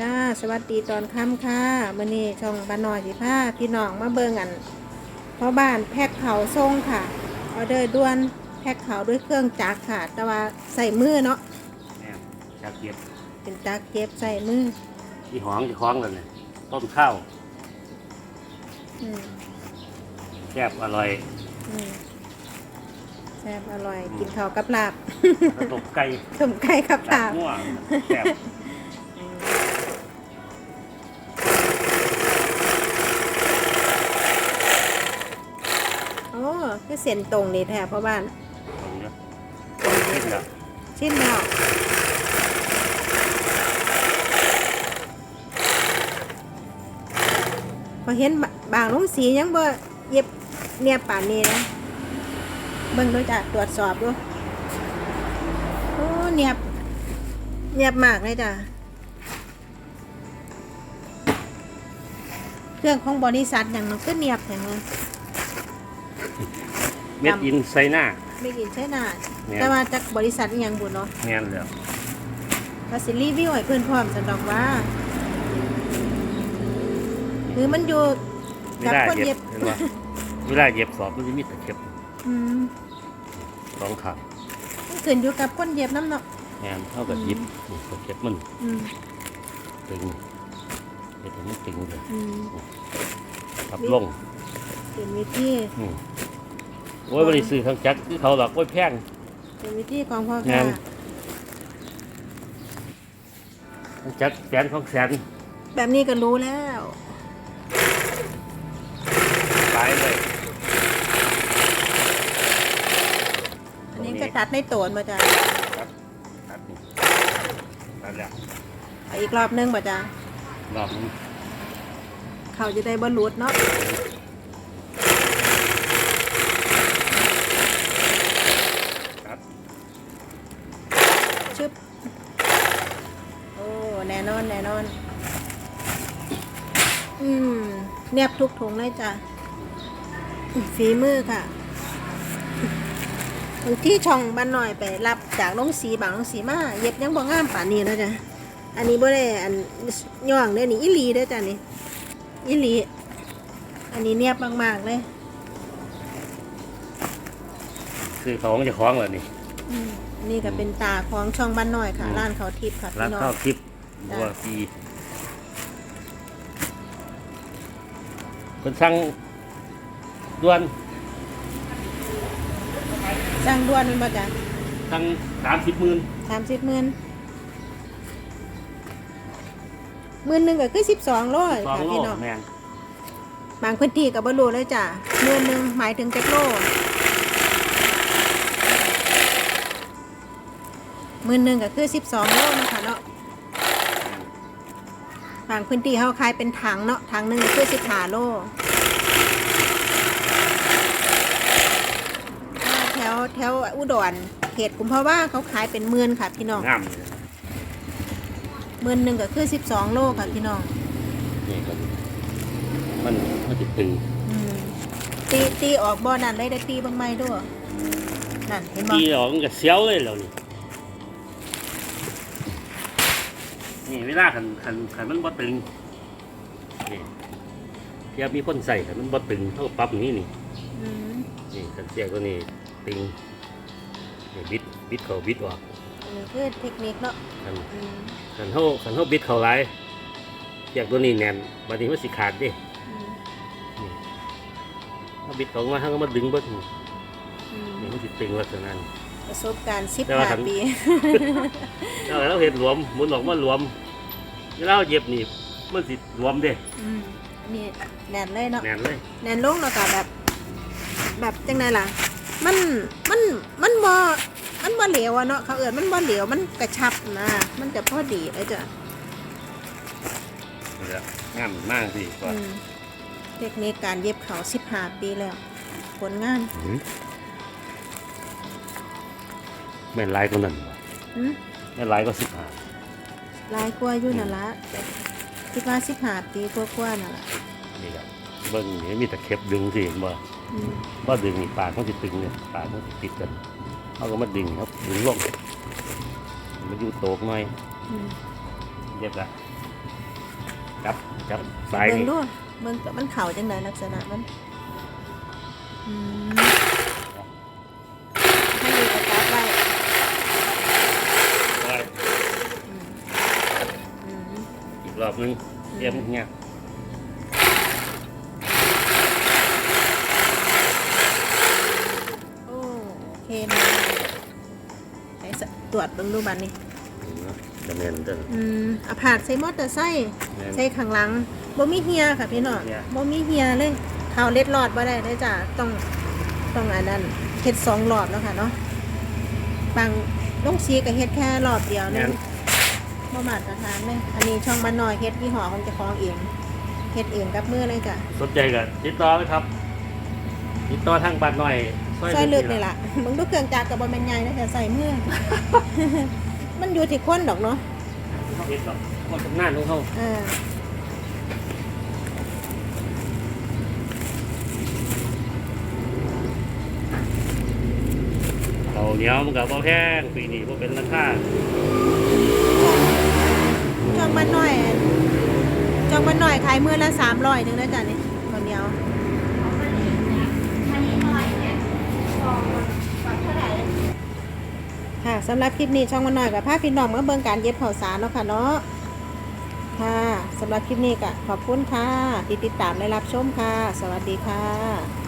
จ้าสวัสดีตอนค่ำค่ะมื้อนี้ช่องบ้านน้อยสิพาพี่น้องมาเบิ่งอันเพราะบ้านแพ็คเขาส่งค่ะออเดอร์ด่วนแพ็คเขาด้วยเครื่องจักรค่ะ แต่ว่าใส่มือเนาะแม่จากเก็บเป็นจักรเก็บใส่มือที่ห้องที่คล้องกันเลยต้มข้าวอืมแซ่บอร่อยอืมแซ่บอร่อยกินข้าวกับลาบ แล้วต้มไก่ต้มไก่กับลาลาบบง่วงแซ่บ โอ้คือเส้นตรงนี่แท้เพราะบ้านตรงเนี้ยขึ้นแล้วชิ้นแล้วพอเห็นบางลงสียังบ่เย็บเนี่ยป่านนี้นะเบิ่งดูจ้ะตรวจสอบดูโอ้เนียบเนียบมากเลยจ้ะเครื่องของบริษัทอย่างมันก็เนียบอย่างนั้น เม็ดอินไซน่าไม่กินใช่นาแม่นแต่ว่าจากบริษัทอหย่างบุญเนาะแม่นแล้วก็สิรีวิวให้เพื่อนพร้อมสันดอกว่าหรือมันอยู่เวกับลาคนเย็เย็บบเห็นว่าเวลาเย็บสอบมันจะมีตะเข็บอืมสองข้างมันขึ้นอยู่กับคนเย็บน้ำเนาะแม่นเท่ากับหยิบนี่ตะเข็บมันอืมตึงเห็ดให้มันตึงเลยอืมขับลงเป็นวิธีอืม โอ้ยบริสื่อทางจักรคือเขาหลอกโอ้ยแพง เป็นวิธีของพ่อแม่ค้านทางจักรแสนของแสนแบบนี้ก็รู้แล้วขายเลยอันนี้ก็ตัดในโตนมาจ้ะครับตัดนี่ตัดแล้วเอาอีกรอบหนึงบ่จ้ะรอบนี้เขาจะได้บรรลุดเนาะ แน่นอนแน่นอน อืมเนียบทุกถุงเลยจ้ะฝีมือค่ะบางที่ช่องบ้านหน่อยไปรับจากลงสีบางลงสีมาเย็บยังบ่งามป่านนี้แล้วจ้ะอันนี้บ่ได้อันย่องเด้อนี่อีหลีเด้อจ้ะนี่อีหลีอันนี้เนียบมาก ๆ เลย คือเขาของจะคล้องแล้วนี่อืมอันนี่ก็เป็นตาของช่องบ้านหน่อยค่ะอืมร้านเขาทิพย์ค่ะร้านพี่น้อข้าวงทิพย์จ้ะ บัวปีคนสั่งด่วนจ้างด่วนแมันบ่จ้ะสั่งสามสิบหมื่นสามสิบหมื่นหมื่นหนึ่งก็คือสิบสองโลสองค่ะโลพี่น้องแม่นบางพื้นที่กับบรูเลยจ้ะหมื่นหนึ่งหมายถึงจักโลหมื่นหนึ่งก็คือสิบสองโลนะคะเนาะ บางพื้นที่เขาขายเป็นถังเนาะถังหนึ่งก็คือสิบห้าโลแถวแถวอุดรเขตกุมภาวะเขาขายเป็นหมื่นค่ะพี่น้องงามเลยหมื่นหนึ่งก็คือสิบสองโลค่ะพี่น้องนี่ก็มันมันจะตึงอืมตีตีออกบ่อนั่นเลยได้ตีบางไม้ด้วยนั่นเห็นบ่ตีออกมันก็เสียวเลยแล้วนี่ นี่เวลาขันขันขันมันบ่ตึงนี่เทียบมีคนใส่ขันมันบ่ตึงเท่ากับปรั๊บนี้นี่อืมนี่ขันเสียตัวนี้ตึงนี่บิดบิดเขาบิดออกอันนี้คือเทคนิคเนาะขันอืมขันเท่าขันเท่าบิดเขาไรเสียตัวนี้แน่นบัดนี้มันสิขาดเดิอืมนี่ถ้าบิดเขามาเขาก็มาดึงเบิดนี่อืมนี่มันสิตึงลักษณะนั้น ประสบการณ์สิบแต่ว่าห้าทำปีแล้วเราเห็นรวมหมุนออกมารวมเวลาเราเย็บนี่มันสิรวมเด้อืมอันนี้แน่นเลยเนาะ แน่นเลยแน่นลงแล้วก็แบบ แบบจังไดล่ะ มันมันมันบ่มันบ่เหลวอะเนาะเขาเอิ้นมันบ่เหลวมันกระชับนะมันจะพอดีเลยจ้ะนี่แหละงามมากสิก่อนอืมเทคนิคการเย็บเขาสิบห้าปีแล้วผลงาน แม่นลายคนนั้นวะอืมแม่นลายก็สิบห้าหลายกว่าอยู่นั่นละคิดว่าสิบห้าปีกว่าๆนั่นละนี่แหละเบิ้งนี่มีแต่เข็บดึงสิเห็นบ่อืมบ่ดึงนี่ปากมันสิตึงเนี่ยปากมันสิติดกันเขาก็มาดึงครับดึงลงมันอยู่โตกหน่อยอืมเย็บละจับจับสายเบิ่งนี่ ดูเบิ่งมันเข่าจังไดลักษณะมันอืม หนึงเตรียมเงี้ยโอ้โอเคนะให้สะตรวจเบิ่งดูบัดนี้ดำเนินเดินอืมเอาผาดใส่มอเตอร์ไซค์แม่นใส่ข้างหลังบ่มีเฮียค่ะพี่น้องเฮีย บ่มีเฮียเลยเขาเล็ดรอดบ่ได้เลยจ้ะต้องต้องอันนั้นเฮ็ดสองรอบแล้วค่ะเนาะบางลงสีก็เฮ็ดแค่รอบเดียวนึแม่งน บ่มาตรฐานเลยอันนี้ช่องบ้านน้อยเฮ็ดยี่ห้อของเจ้าของเองเฮ็ดเองกับมือเลยจ้ะสนใจก็ติดต่อไหมครับ ติดต่อทางบ้านหน่อยซอยลึกนี่ล่ะมึงดูเครื่องจักรก็บ่แม่นใหญ่นะแต่ใส่มือ มันอยู่ที่คนดอกเนาะเขาเห็นหรอกคนทำงานของเขาเออเขาวเหนียวมันกับบ่แพงปีนี้บ่เป็นราคา ช่องบ้านน้อยช่องบ้านน้อยขายมือละ300นึงนะจ้ะนี่ข้าวเหนียวค่ะสำหรับคลิปนี้ช่องมันหน่อยกับภาพพี่น้องมาเบิ่งการเย็บข้าสารเนาะค่ะเนาะค่ะสำหรับคลิปนี้ก็ขอบคุณค่ะที่ติดตามและรับชมค่ะ สวัสดีค่ะ